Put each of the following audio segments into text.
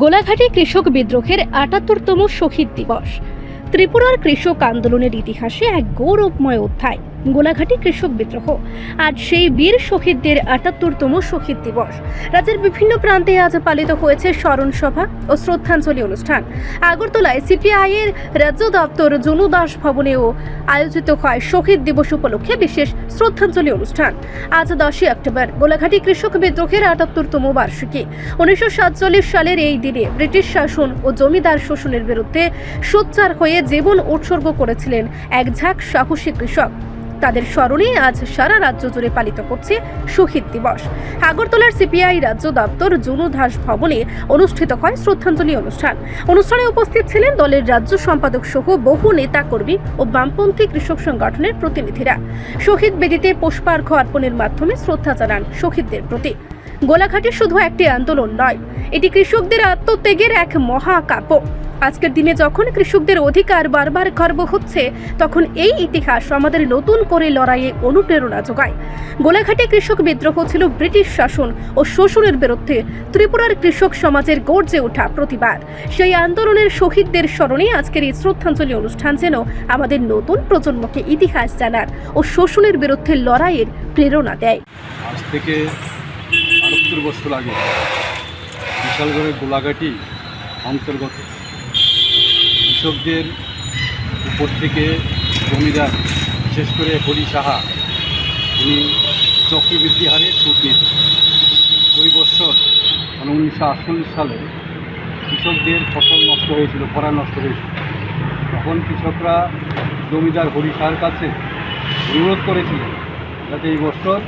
গোলাঘাটে কৃষক বিদ্রোহের আটাত্তরতম শহীদ দিবস। ত্রিপুরার কৃষক আন্দোলনের ইতিহাসে এক গৌরবময় অধ্যায়। গোলাঘাটি কৃষক বিদ্রোহ। আজ সেই বীর শহীদদের আটাত্তরতম শহীদ দিবস। রাজ্যের বিভিন্ন প্রান্তে আজ পালিত হয়েছে স্মরণ সভা ও শ্রদ্ধাঞ্জলি অনুষ্ঠান। আগরতলায় সিপিআই এর রাজ্য দপ্তর জুনু দাস ভবনেও আয়োজিত হয় শহীদ দিবস উপলক্ষে বিশেষ শ্রদ্ধাঞ্জলি অনুষ্ঠান। আজ দশই অক্টোবর, গোলাঘাটি কৃষক বিদ্রোহের আটাত্তরতম বার্ষিকী। উনিশশো সাতচল্লিশ সালের এই দিনে ব্রিটিশ শাসন ও জমিদার শোষণের বিরুদ্ধে সোচ্চার হয়ে জীবন উৎসর্গ করেছিলেন এক ঝাঁক সাহসী কৃষক। তাদের স্মরণে আজ সারা রাজ্য জুড়ে পালিত করছে শহীদ দিবস। আগরতলার সিপিআই রাজ্য দপ্তর জুনু দাস ভবনে অনুষ্ঠিত হয় শ্রদ্ধাঞ্জলি অনুষ্ঠান। অনুষ্ঠানে উপস্থিত ছিলেন দলের রাজ্য সম্পাদক সহ বহু নেতা কর্মী ও বামপন্থী কৃষক সংগঠনের প্রতিনিধিরা। শহীদ বেদিতে পুষ্পার্ঘ অর্পণের মাধ্যমে শ্রদ্ধা জানান শহীদদের প্রতি। গোলাঘাটে শুধু একটি আন্দোলন নয়, এটি কৃষকদের আত্মত্যাগের এক মহাকাব্য। আজকের দিনে যখন কৃষকদের অধিকার বারবার খর্ব হচ্ছে, তখন এই ইতিহাস আমাদের নতুন করে লড়াইয়ে অনুপ্রেরণা যোগায়। গোলাঘাটে কৃষক বিদ্রোহ ছিল ব্রিটিশ শাসন ও শোষণের বিরুদ্ধে, ত্রিপুরার কৃষক সমাজের গর্জে ওঠা প্রতিবাদ। সেই আন্দোলনের শহীদদের স্মরণে আজকের এই শ্রদ্ধাঞ্জলি অনুষ্ঠান যেন আমাদের নতুন প্রজন্মকে ইতিহাস জানার ও শোষণের বিরুদ্ধে লড়াইয়ের প্রেরণা দেয়। আজ থেকে আটাত্তর বছর আগে বিশালগড়ের গোলাঘাটি অন্তর্গত। কৃষকদের উপর থেকে জমিদার, বিশেষ করে হরি সাহা, তিনি চক্রবৃদ্ধি হারে সুদ নিত ওই বছর মানে উনিশশো আটচল্লিশ সালে কৃষকদের ফসল নষ্ট হয়েছিল খরা নষ্ট হয়েছিল। তখন কৃষকরা জমিদার হরি সাহার কাছে অনুরোধ করেছিলেন যাতে এই বছর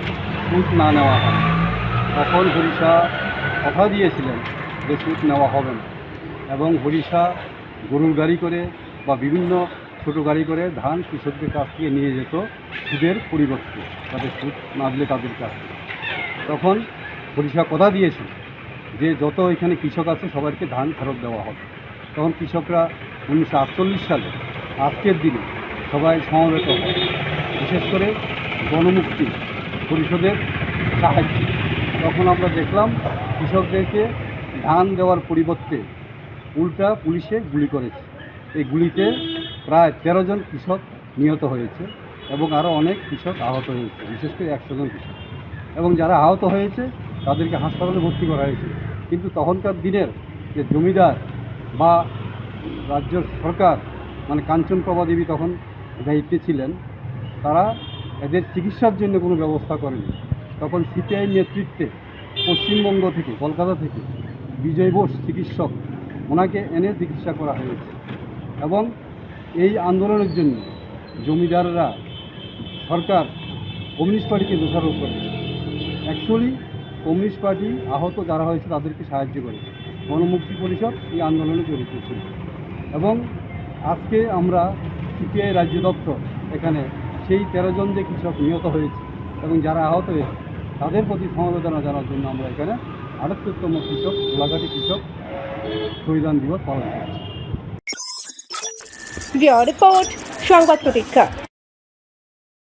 সুদ না নেওয়া হয়। তখন হরিষা কথা দিয়েছিলেন যে সুদ নেওয়া হবে না। এবং হরিষা গরুর গাড়ি করে বা বিভিন্ন ছোটো গাড়ি করে ধান কৃষকদের কাছ থেকে নিয়ে যেত সুদের পরিবর্তে, তাদের সুদ না দিলে তাদের কাছ থেকে। তখন হরিষা কথা দিয়েছিল যে যত এখানে কৃষক আছে সবাইকে ধান ফেরত দেওয়া হবে। তখন কৃষকরা উনিশশো আটচল্লিশ সালে, আজকের দিনে সবাই সমবেত হয়। বিশেষ করে গণমুক্তি পরিষদের সাহায্যে। তখন আমরা দেখলাম কৃষকদেরকে ধান দেওয়ার পরিবর্তে উল্টা পুলিশে গুলি করেছে। এই গুলিতে প্রায় তেরো জন কৃষক নিহত হয়েছে এবং আরও অনেক কৃষক আহত হয়েছে, বিশেষ করে একশো জন কৃষক। এবং যারা আহত হয়েছে, তাদেরকে হাসপাতালে ভর্তি করা হয়েছে। কিন্তু তখনকার দিনের যে জমিদার বা রাজ্য সরকার মানে কাঞ্চন প্রভা দেবী তখন দায়িত্বে ছিলেন, তারা এদের চিকিৎসার জন্য কোনো ব্যবস্থা করেনি তখন সিপিআই নেতৃত্বে পশ্চিমবঙ্গ থেকে, কলকাতা থেকে বিজয় বোস চিকিৎসক, ওনাকে এনে চিকিৎসা করা হয়েছে। এবং এই আন্দোলনের জন্য জমিদাররা, সরকার, কমিউনিস্ট পার্টিকে দোষারোপ করেছে। অ্যাকচুয়ালি কমিউনিস্ট পার্টি আহত যারা হয়েছে তাদেরকে সাহায্য করেছে। গণমুক্তি পরিষদ এই আন্দোলনে জড়িত ছিল। এবং আজকে আমরা সিপিআই রাজ্য দপ্তর এখানে সেই তেরো জন যে কৃষক নিহত হয়েছে এবং যারা আহত হয়েছে তাদের প্রতি সমবেদনা জানার জন্য আমরা এখানে আটাত্তরতম কৃষক, গোলাঘাটি কৃষক শহীদান দিবস পালন করছি। রিপোর্ট, সংবাদ প্রতীক্ষা।